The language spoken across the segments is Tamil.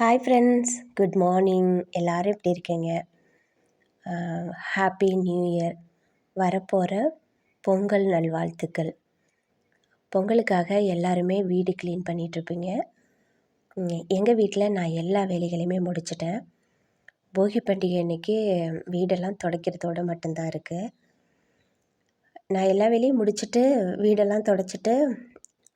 ஹாய் ஃப்ரெண்ட்ஸ் குட் மார்னிங் எல்லோரும் எப்படி இருக்கீங்க? ஹாப்பி நியூ இயர் வரப்போகிற பொங்கல் நல்வாழ்த்துக்கள். பொங்கலுக்காக எல்லாருமே வீடு க்ளீன் பண்ணிகிட்ருப்பீங்க எங்கள் வீட்டில் நான் எல்லா வேலைகளையுமே முடிச்சிட்டேன். போகி பண்டிகை அன்னைக்கு வீடெல்லாம் துடைக்கிறதோட மட்டும்தான் இருக்குது நான் எல்லா வேலையும் முடிச்சுட்டு வீடெல்லாம் தொடச்சிட்டு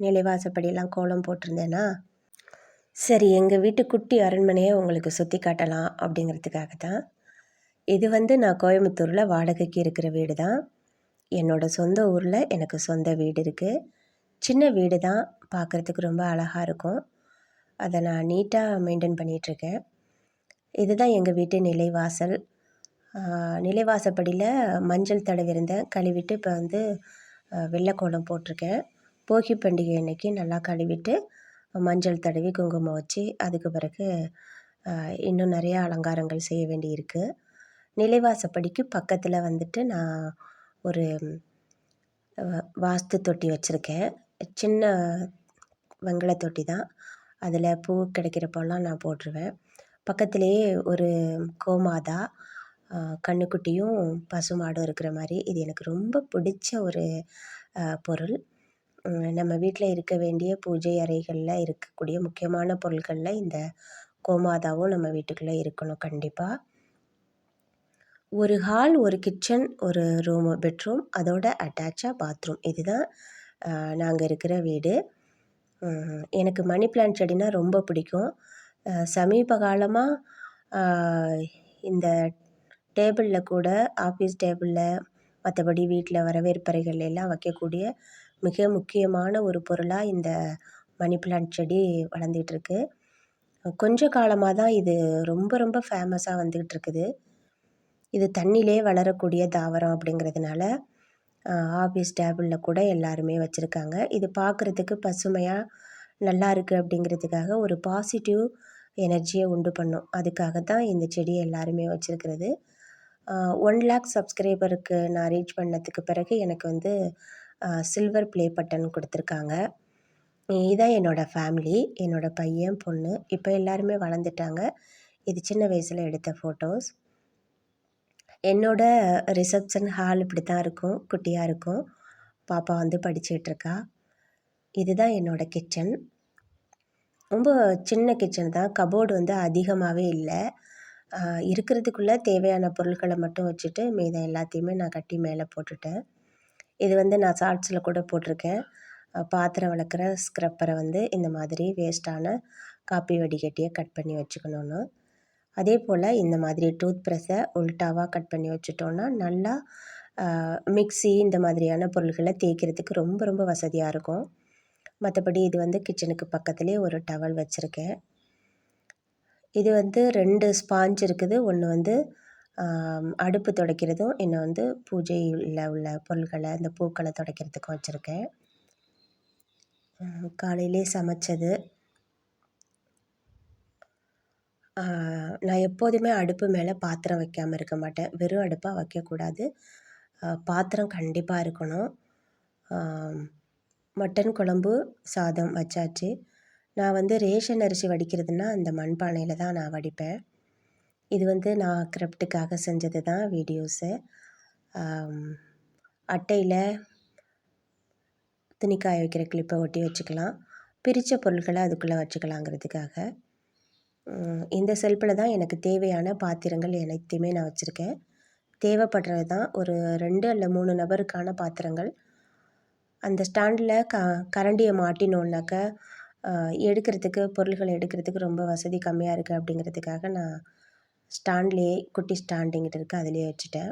நிலைவாசப்படியெல்லாம் கோலம் போட்டிருந்தேன்னா சரி எங்கள் வீட்டு குட்டி அரண்மனையை உங்களுக்கு சுற்றி காட்டலாம் அப்படிங்கிறதுக்காக தான் இது வந்து நான் கோயம்புத்தூரில் வாடகைக்கு இருக்கிற வீடு தான் என்னோடய சொந்த ஊரில் எனக்கு சொந்த வீடு இருக்குது சின்ன வீடு தான் பார்க்குறதுக்கு ரொம்ப அழகாக இருக்கும். அதை நான் நீட்டாக மெயின்டைன் பண்ணிகிட்ருக்கேன் இதுதான் எங்கள் வீட்டு நிலைவாசல். நிலைவாசப்படியில் மஞ்சள் தடவிருந்தேன் கழுவிட்டு இப்போ வந்து வெள்ளைக்கோலம் போட்டிருக்கேன். போகி பண்டிகை அன்னைக்கு நல்லா கழுவிட்டு மஞ்சள் தடவி குங்குமம் வச்சு அதுக்கு பிறகு இன்னும் நிறையா அலங்காரங்கள் செய்ய வேண்டி இருக்குது நிலைவாசப்படிக்கு பக்கத்தில் வந்துட்டு நான் ஒரு வாஸ்து தொட்டி வச்சுருக்கேன். சின்ன வெங்கல தொட்டி தான். அதில் பூ கிடைக்கிறப்போலாம் நான் போட்டுருவேன். பக்கத்துலேயே ஒரு கோமாதா கன்றுக்குட்டியும் பசுமாடும் இருக்கிற மாதிரி. இது எனக்கு ரொம்ப பிடிச்ச ஒரு பொருள். நம்ம வீட்டில் இருக்க வேண்டிய பூஜை அறைகளில் இருக்கக்கூடிய முக்கியமான பொருட்களில் இந்த கோமாதாவும் நம்ம வீட்டுக்குள்ளே இருக்கணும் கண்டிப்பாக ஒரு ஹால் ஒரு கிச்சன் ஒரு ரூமு பெட்ரூம் அதோட அட்டாச்சாக பாத்ரூம். இதுதான் நாங்கள் இருக்கிற வீடு. எனக்கு மணி பிளான்ட் செடினா ரொம்ப பிடிக்கும். சமீப காலமாக இந்த டேபிளில் கூட ஆஃபீஸ் டேபிளில் மற்றபடி வீட்டில் வரவேற்பறைகள் எல்லாம் வைக்கக்கூடிய மிக முக்கியமான ஒரு பொருளாக இந்த மணி பிளான்ட் செடி வளர்ந்துட்டுருக்கு கொஞ்ச காலமாக தான் இது ரொம்ப ரொம்ப ஃபேமஸாக வந்துக்கிட்டு இருக்குது இது தண்ணியிலே வளரக்கூடிய தாவரம் அப்படிங்கிறதுனால ஆஃபீஸ் டேபிளில் கூட எல்லாருமே வச்சுருக்காங்க. இது பார்க்குறதுக்கு பசுமையாக நல்லா இருக்குது அப்படிங்கிறதுக்காக ஒரு பாசிட்டிவ் எனர்ஜியை உண்டு பண்ணும். அதுக்காக தான் இந்த செடியை எல்லாருமே வச்சுருக்கிறது. ஒன் லேக் சப்ஸ்கிரைபருக்கு நான் ரீச் பண்ணதுக்கு பிறகு எனக்கு வந்து சில்வர் ப்ளே பட்டன் கொடுத்துருக்காங்க. இதுதான் என்னோடய ஃபேமிலி என்னோடய பையன் பொண்ணு. இப்போ எல்லாருமே வளர்ந்துட்டாங்க. இது சின்ன வயசில் எடுத்த ஃபோட்டோஸ் என்னோடய ரிசப்ஷன் ஹால் இப்படி தான் இருக்கும். குட்டியாக இருக்கும். பாப்பா வந்து படிச்சுட்ருக்கா இதுதான் என்னோடய கிச்சன் ரொம்ப சின்ன கிச்சன் தான். கபோர்டு வந்து அதிகமாகவே இல்லை. இருக்கிறதுக்குள்ளே தேவையான பொருட்களை மட்டும் வச்சுட்டு மீதம் எல்லாத்தையுமே நான் கட்டி மேலே போட்டுட்டேன். இது வந்து நான் ஷார்ட்ஸில் கூட போட்டிருக்கேன். பாத்திரம் விளக்குற ஸ்க்ரப்பரை வந்து இந்த மாதிரி வேஸ்ட்டான காப்பி வடிகட்டியை கட் பண்ணி வச்சுக்கணுன்னு அதே போல் இந்த மாதிரி டூத் ப்ரெஷ்ஷை உல்ட்டாவாக கட் பண்ணி வச்சுட்டோன்னா நல்லா மிக்சி இந்த மாதிரியான பொருள்களை தேய்க்கிறதுக்கு ரொம்ப ரொம்ப வசதியாக இருக்கும். மற்றபடி இது வந்து கிச்சனுக்கு பக்கத்துலேயே ஒரு டவல் வச்சுருக்கேன். இது வந்து ரெண்டு ஸ்பாஞ்ச் இருக்குது. ஒன்று வந்து அடுப்பு துடைக்கிறதும் இன்னும் வந்து பூஜையில் உள்ள பொருள்களை இந்த பூக்களை துடைக்கிறதுக்கும் வச்சுருக்கேன். காலையிலே சமைச்சது. நான் எப்போதுமே அடுப்பு மேலே பாத்திரம் வைக்காமல் இருக்க மாட்டேன். வெறும் அடுப்பாக வைக்கக்கூடாது. பாத்திரம் கண்டிப்பாக இருக்கணும். மட்டன் குழம்பு சாதம் வச்சாச்சு. நான் வந்து ரேஷன் அரிசி வடிக்கிறதுனா அந்த மண்பானையில் தான் நான் வடிப்பேன். இது வந்து நான் கிரிப்டுக்காக செஞ்சது தான் வீடியோஸு அட்டையில் துணி காய வைக்கிற கிளிப்பை ஒட்டி வச்சுக்கலாம். பிரித்த பொருட்களை அதுக்குள்ளே வச்சுக்கலாங்கிறதுக்காக. இந்த செல்ஃபில் தான் எனக்கு தேவையான பாத்திரங்கள் அனைத்தையுமே நான் வச்சுருக்கேன். தேவைப்படுறது தான் ஒரு ரெண்டு அல்ல மூணு நபருக்கான பாத்திரங்கள். அந்த ஸ்டாண்டில் க கரண்டியை மாட்டினோன்னாக்க எடுக்கிறதுக்கு பொருள்களை எடுக்கிறதுக்கு ரொம்ப வசதி கம்மியாக இருக்குது அப்படிங்கிறதுக்காக நான் ஸ்டாண்ட்லேயே குட்டி ஸ்டாண்டுங்கிட்டு இருக்குது அதுலேயே வச்சுட்டேன்.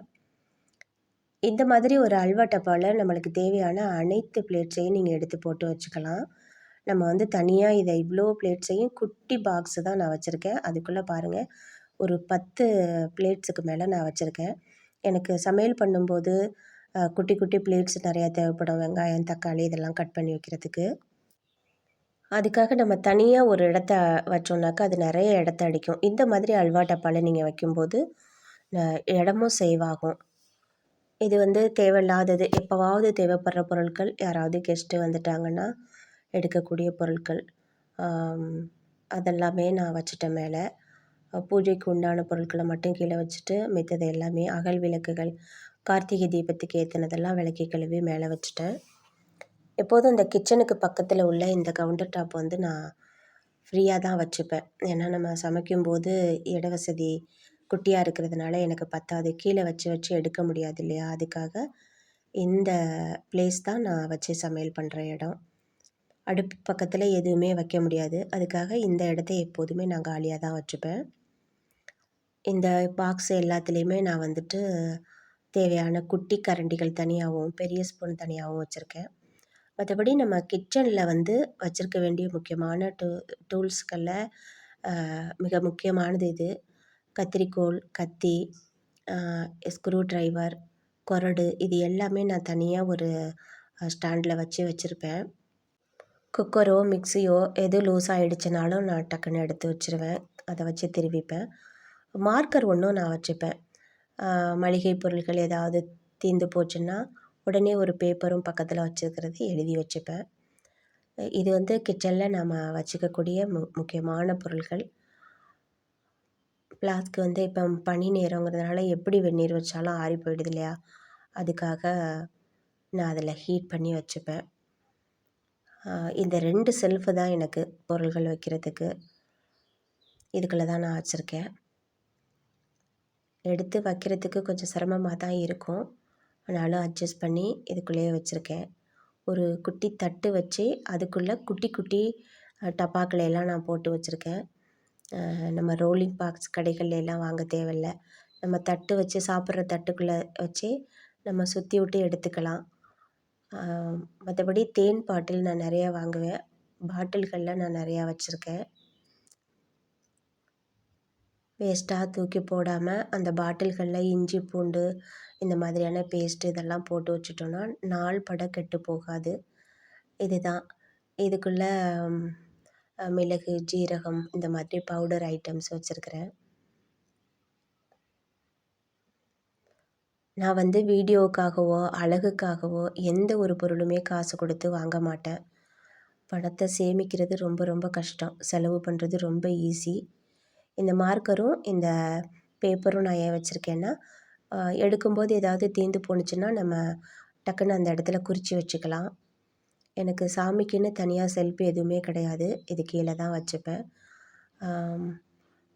இந்த மாதிரி ஒரு அல்வா டப்பாவில் நம்மளுக்கு தேவையான அனைத்து பிளேட்ஸையும் நீங்கள் எடுத்து போட்டு வச்சுக்கலாம். நம்ம வந்து தனியாக இதை இவ்வளோ பிளேட்ஸையும் குட்டி பாக்ஸு தான் நான் வச்சுருக்கேன். அதுக்குள்ளே பாருங்கள் ஒரு பத்து பிளேட்ஸுக்கு மேலே நான் வச்சுருக்கேன். எனக்கு சமையல் பண்ணும்போது குட்டி குட்டி பிளேட்ஸ் நிறையா தேவைப்படும். வெங்காயம் தக்காளி இதெல்லாம் கட் பண்ணி வைக்கிறதுக்கு. அதுக்காக நம்ம தனியாக ஒரு இடத்த வச்சோம்னாக்கா அது நிறைய இடத்த அடிக்கும். இந்த மாதிரி அல்வா டப்பாவில் நீங்கள் வைக்கும்போது இடமும் சேவ் ஆகும். இது வந்து தேவையில்லாதது. எப்போவாவது தேவைப்படுற பொருட்கள் யாராவது கெஸ்ட்டு வந்துட்டாங்கன்னா எடுக்கக்கூடிய பொருட்கள். அதெல்லாமே நான் வச்சுட்டேன் மேலே. பூஜைக்கு உண்டான பொருட்களை மட்டும் கீழே வச்சுட்டு மித்தது எல்லாமே அகல் விளக்குகள் கார்த்திகை தீபத்துக்கு ஏற்றினதெல்லாம் விளக்கி கழுவி மேலே வச்சுட்டேன். எப்போதும் இந்த கிச்சனுக்கு பக்கத்தில் உள்ள இந்த கவுண்டர் டாப் வந்து நான் ஃப்ரீயாக தான் வச்சுப்பேன். ஏன்னா நம்ம சமைக்கும்போது இட வசதி குட்டியாக இருக்கிறதுனால எனக்கு பத்தாது. கீழே வச்சு வச்சு எடுக்க முடியாது இல்லையா? அதுக்காக இந்த ப்ளேஸ் தான் நான் வச்சு சமையல் பண்ணுற இடம். அடுப்பு பக்கத்தில் எதுவுமே வைக்க முடியாது. அதுக்காக இந்த இடத்த எப்போதுமே நான் காலியாக தான் வச்சுப்பேன். இந்த பாக்ஸ் எல்லாத்துலேயுமே நான் வந்துட்டு தேவையான குட்டி கரண்டிகள் தனியாகவும் பெரிய ஸ்பூன் தனியாகவும் வச்சுருக்கேன். மற்றபடி நம்ம கிச்சனில் வந்து வச்சுருக்க வேண்டிய முக்கியமான டூ டூல்ஸ்களில் மிக முக்கியமானது இது. கத்திரிக்கோல் கத்தி ஸ்க்ரூ ட்ரைவர் கொரடு இது எல்லாமே நான் தனியாக ஒரு ஸ்டாண்டில் வச்சு வச்சுருப்பேன். குக்கரோ மிக்ஸியோ எது லூஸ் ஆகிடுச்சினாலும் நான் டக்குன்னு எடுத்து வச்சுருவேன். அதை வச்சு திருவிப்பேன். மார்க்கர் ஒன்றும் நான் வச்சுப்பேன். மளிகை பொருட்கள் ஏதாவது தீர்ந்து போச்சுன்னா உடனே ஒரு பேப்பரும் பக்கத்தில் வச்சுக்கிறது எழுதி வச்சுப்பேன். இது வந்து கிச்சனில் நம்ம வச்சுக்கக்கூடிய மு முக்கியமான பொருட்கள் ஃப்ளாஸ்க்கு வந்து இப்போ பனி நேரங்கிறதுனால எப்படி வெந்நீர் வச்சாலும் ஆறி போயிடுது இல்லையா? அதுக்காக நான் அதில் ஹீட் பண்ணி வச்சுப்பேன். இந்த ரெண்டு செல்ஃபு தான் எனக்கு பொருள்கள் வைக்கிறதுக்கு. இதுக்குள்ளே தான் நான் வச்சுருக்கேன். எடுத்து வைக்கிறதுக்கு கொஞ்சம் சிரமமாக தான் இருக்கும். ஆனாலும் அட்ஜஸ்ட் பண்ணி இதுக்குள்ளேயே வச்சுருக்கேன். ஒரு குட்டி தட்டு வச்சு அதுக்குள்ளே குட்டி குட்டி டப்பாக்களை எல்லாம் நான் போட்டு வச்சுருக்கேன். நம்ம ரோலிங் பாக்ஸ் கடைகள்ல எல்லாம் வாங்க தேவையில்ல. நம்ம தட்டு வச்சு சாப்பிட்ற தட்டுக்குள்ளே வச்சு நம்ம சுற்றி விட்டு எடுத்துக்கலாம். மற்றபடி தேன் பாட்டில் நான் நிறையா வாங்குவேன். பாட்டில்களில் நான் நிறையா வச்சுருக்கேன். வேஸ்ட்டாக தூக்கி போடாமல் அந்த பாட்டில்களில் இஞ்சி பூண்டு இந்த மாதிரியான பேஸ்ட்டு இதெல்லாம் போட்டு வச்சுட்டோன்னா நாள் பட கெட்டு போகாது. இதுதான். இதுக்குள்ளே மிளகு ஜீரகம் இந்த மாதிரி பவுடர் ஐட்டம்ஸ் வச்சுருக்கிறேன். நான் வந்து வீடியோவுக்காகவோ அழகுக்காகவோ எந்த ஒரு பொருளுமே காசு கொடுத்து வாங்க மாட்டேன். பணத்தை சேமிக்கிறது ரொம்ப ரொம்ப கஷ்டம். செலவு பண்ணுறது ரொம்ப ஈஸி இந்த மார்க்கரும் இந்த பேப்பரும் நான் ஏன் வச்சுருக்கேன்னா எடுக்கும்போது ஏதாவது தீர்ந்து போணுச்சுன்னா நம்ம டக்குன்னு அந்த இடத்துல குறித்து வச்சுக்கலாம். எனக்கு சாமிக்குன்னு தனியாக செல்ஃபி எதுவுமே கிடையாது. இது கீழே தான் வச்சுப்பேன்.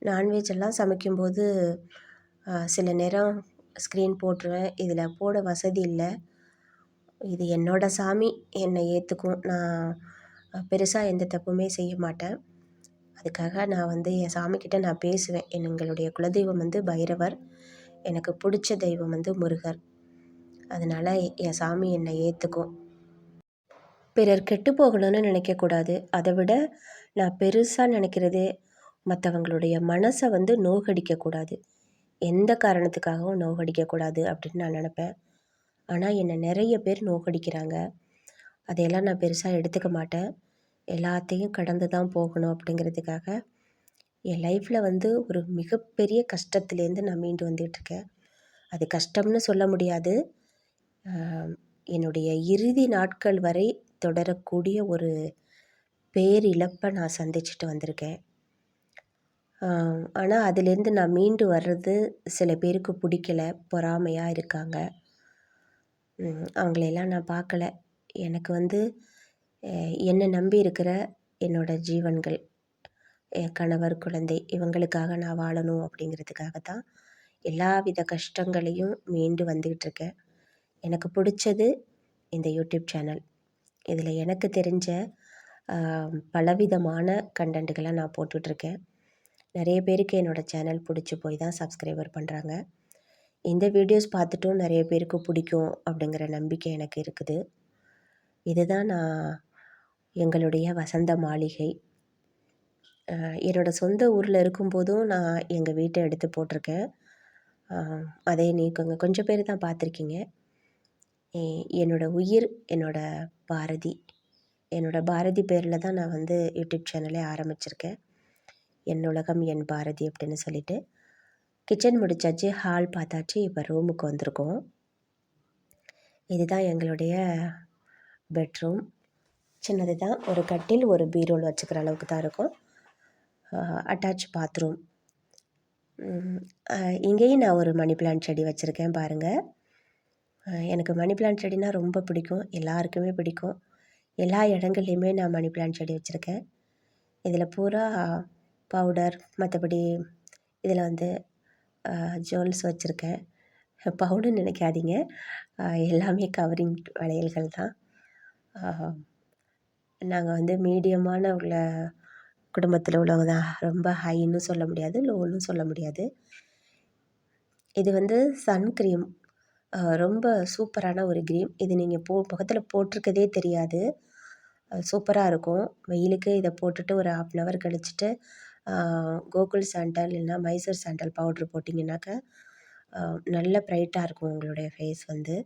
நான்வெஜ் எல்லாம் சமைக்கும்போது சில நேரம் ஸ்க்ரீன் போட்டுருவேன். இதில் போட வசதி இல்லை. இது என்னோடய சாமி. என்னை ஏற்றுக்கும் நான் பெருசாக எந்த தப்புமே செய்ய மாட்டேன். அதுக்காக நான் வந்து என் சாமிக்கிட்ட நான் பேசுவேன். எங்களுடைய குலதெய்வம் வந்து பைரவர். எனக்கு பிடிச்ச தெய்வம் வந்து முருகர். அதனால் என் சாமி என்னை ஏற்றுக்கும் பிறர் கெட்டு போகணும்னு நினைக்கக்கூடாது அதை விட நான் பெருசாக நினைக்கிறது மற்றவங்களுடைய மனசை வந்து நோகடிக்கக்கூடாது எந்த காரணத்துக்காகவும் நோகடிக்கக்கூடாது அப்படின்னு நான் நினப்பேன். ஆனால் என்னை நிறைய பேர் நோகடிக்கிறாங்க. அதையெல்லாம் நான் பெருசாக எடுத்துக்க மாட்டேன். எல்லாத்தையும் கடந்து தான் போகணும் அப்படிங்கிறதுக்காக என் லைஃப்பில் வந்து ஒரு மிகப்பெரிய கஷ்டத்துலேருந்து நான் மீண்டு வந்துகிட்ருக்கேன் அது கஷ்டம்னு சொல்ல முடியாது. என்னுடைய இறுதி நாட்கள் வரை தொடரக்கூடிய ஒரு பேரிழப்பை நான் சந்திச்சுட்டு வந்திருக்கேன். ஆனால் அதுலேருந்து நான் மீண்டு வர்றது சில பேருக்கு பிடிக்கல பொறாமையாக இருக்காங்க. அவங்களையெல்லாம் நான் பார்க்கல. எனக்கு வந்து என்னை நம்பி இருக்கிற என்னோடய ஜீவன்கள் என் கணவர் குழந்தை இவங்களுக்காக நான் வாழணும் அப்படிங்கிறதுக்காக தான் எல்லா வித கஷ்டங்களையும் மீண்டு வந்துக்கிட்டு எனக்கு பிடிச்சது இந்த யூடியூப் சேனல். இதில் எனக்கு தெரிஞ்ச பலவிதமான கண்டென்ட்டுகளை நான் போட்டுட்ருக்கேன் நிறைய பேருக்கு என்னோடய சேனல் பிடிச்சி போய் தான் சப்ஸ்கிரைபர் பண்ணுறாங்க இந்த வீடியோஸ் பார்த்துட்டும் நிறைய பேருக்கு பிடிக்கும் அப்படிங்கிற நம்பிக்கை எனக்கு இருக்குது. இதுதான் நான் எங்களுடைய வசந்த மாளிகை. என்னோடய சொந்த ஊரில் இருக்கும்போதும் நான் எங்கள் வீட்டை எடுத்து போட்டிருக்கேன். அதே நீக்கங்க கொஞ்சம் பேர் தான் பார்த்துருக்கீங்க. என்னோடய உயிர் என்னோடய பாரதி. என்னோடய பாரதி பேரில் தான் நான் வந்து யூடியூப் சேனலே ஆரம்பிச்சிருக்கேன். என் உலகம் என் பாரதி அப்படின்னு சொல்லிட்டு. கிச்சன் முடிச்சாச்சு ஹால் பார்த்தாச்சு இப்போ ரூமுக்கு வந்திருக்கோம். இதுதான் எங்களுடைய பெட்ரூம். சின்னது தான். ஒரு கட்டில் ஒரு பீரோல் வச்சுக்கிற அளவுக்கு தான் இருக்கும். அட்டாச் பாத்ரூம் இங்கேயும் நான் ஒரு மணி பிளான்ட் செடி வச்சுருக்கேன் பாருங்கள் எனக்கு மணி பிளான்ட் செடினால் ரொம்ப பிடிக்கும். எல்லாருக்குமே பிடிக்கும். எல்லா இடங்கள்லையுமே நான் மணி பிளான்ட் செடி வச்சுருக்கேன். இதில் பூரா பவுடர் மற்றபடி இதில் வந்து ஜுவல்ஸ் வச்சுருக்கேன். பவுடர் நினைக்காதீங்க. எல்லாமே கவரிங் வளையல்கள் தான். நாங்கள் வந்து மீடியமான உள்ள குடும்பத்தில் உள்ளவங்க தான். ரொம்ப ஹைன்னு சொல்ல முடியாது லோன்னு சொல்ல முடியாது. இது வந்து சன் க்ரீம் ரொம்ப சூப்பரான ஒரு க்ரீம் இது நீங்கள் போ முகத்தில் போட்டிருக்கதே தெரியாது. சூப்பராக இருக்கும். வெயிலுக்கு இதை போட்டுட்டு ஒரு ஹாஃப் அன் ஹவர் கழிச்சிட்டு கோகுல் சாண்டல் இல்லைன்னா மைசூர் சாண்டல் பவுட்ரு போட்டிங்கனாக்கா நல்ல ப்ரைட்டாக இருக்கும் உங்களுடைய ஃபேஸ் வந்து.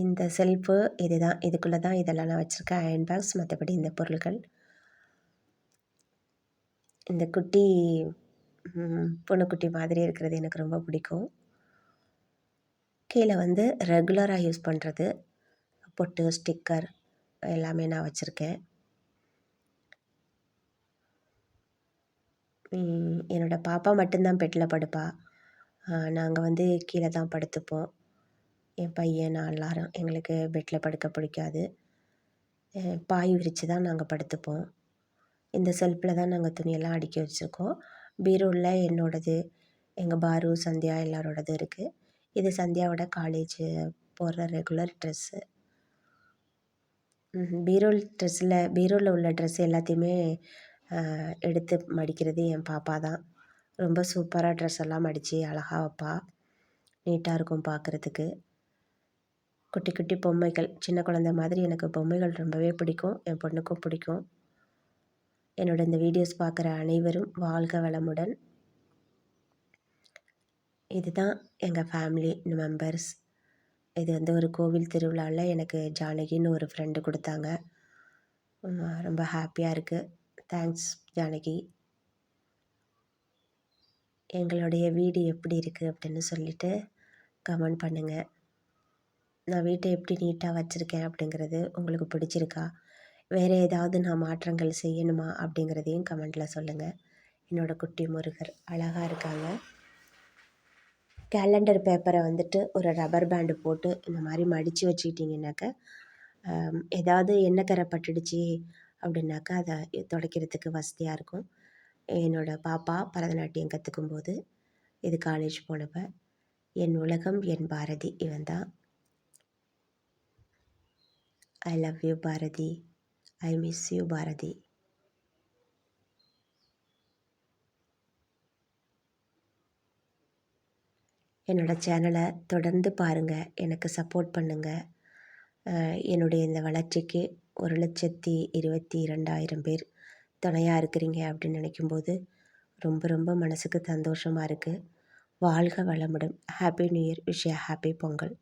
இந்த செல்ஃபு இது தான் இதுக்குள்ளே தான் இதெல்லாம் நான் வச்சுருக்கேன். அயன் பாக்ஸ் மற்றபடி இந்த பொருட்கள் இந்த குட்டி பூனைக்குட்டி மாதிரி இருக்கிறது எனக்கு ரொம்ப பிடிக்கும். கீழே வந்து ரெகுலராக யூஸ் பண்ணுறது பொட்டு ஸ்டிக்கர் எல்லாமே நான் வச்சுருக்கேன். என்னோடய பாப்பா மட்டும்தான் பெட்டில் படுப்பா. நாங்கள் வந்து கீழே தான் படுத்துப்போம். என் பையன் நான் எல்லாரும் எங்களுக்கு பெட்டில் படுக்க பிடிக்காது. பாய் விரித்து தான் நாங்கள் படுத்துப்போம். இந்த செல்ஃபில் தான் நாங்கள் துணியெல்லாம் அடுக்கி வச்சுருக்கோம். பீரோவில் என்னோடது எங்கள் பாரு சந்தியா எல்லாரோடது இருக்குது இது சந்தியாவோட காலேஜ் போடுற ரெகுலர் ட்ரெஸ்ஸு பீரோல் ட்ரெஸ்ஸில் பீரோவில் உள்ள ட்ரெஸ் எல்லாத்தையுமே எடுத்து மடிக்கிறது என் பாப்பா தான். ரொம்ப சூப்பராக ட்ரெஸ் எல்லாம் மடித்து அழகாக வைப்பா. நீட்டாக இருக்கும் பார்க்குறதுக்கு குட்டி குட்டி பொம்மைகள். சின்ன குழந்த மாதிரி எனக்கு பொம்மைகள் ரொம்பவே பிடிக்கும். என் பொண்ணுக்கும் பிடிக்கும். என்னோட இந்த வீடியோஸ் பார்க்குற அனைவரும் வாழ்க வளமுடன். இதுதான் எங்கள் ஃபேமிலி மெம்பர்ஸ் இது வந்து ஒரு கோவில் திருவிழாவில் எனக்கு ஜானகின்னு ஒரு ஃப்ரெண்டு கொடுத்தாங்க. ரொம்ப ஹாப்பியாக இருக்குது தேங்க்ஸ் ஜானகி. எங்களுடைய வீடு எப்படி இருக்குது அப்படின்னு சொல்லிவிட்டு கமெண்ட் பண்ணுங்கள் நான் வீட்டை எப்படி நீட்டாக வச்சுருக்கேன் அப்படிங்கிறது உங்களுக்கு பிடிச்சிருக்கா? வேறு ஏதாவது நான் மாற்றங்கள் செய்யணுமா அப்படிங்கிறதையும் கமெண்ட்டில் சொல்லுங்கள் என்னோடய குட்டி முருகர் அழகாக இருக்காங்க. கேலண்டர் பேப்பரை வந்துட்டு ஒரு ரப்பர் பேண்டு போட்டு இந்த மாதிரி மடித்து வச்சுக்கிட்டிங்கனாக்க ஏதாவது எண்ணெய் கரை பட்டுடுச்சு அப்படின்னாக்கா அதை துடைக்கிறதுக்கு வசதியாக இருக்கும். என்னோடய பாப்பா பரதநாட்டியம் கற்றுக்கும் போது இது காலேஜ் போனப்போ என் உலகம் என் பாரதி இவன் தான் I love you Bharathi I miss you Bharathi என்னோடய சேனலை தொடர்ந்து பாருங்கள் எனக்கு சப்போர்ட் பண்ணுங்கள் என்னுடைய இந்த வளர்ச்சிக்கு ஒரு லட்சத்தி இருபத்தி ரெண்டாயிரம் பேர் துணையாக இருக்கிறீங்க அப்படின்னு நினைக்கும்போது ரொம்ப ரொம்ப மனசுக்கு சந்தோஷமாக இருக்குது வாழ்க வளமுடன். ஹாப்பி நியூ இயர் விஷய ஹாப்பி பொங்கல்.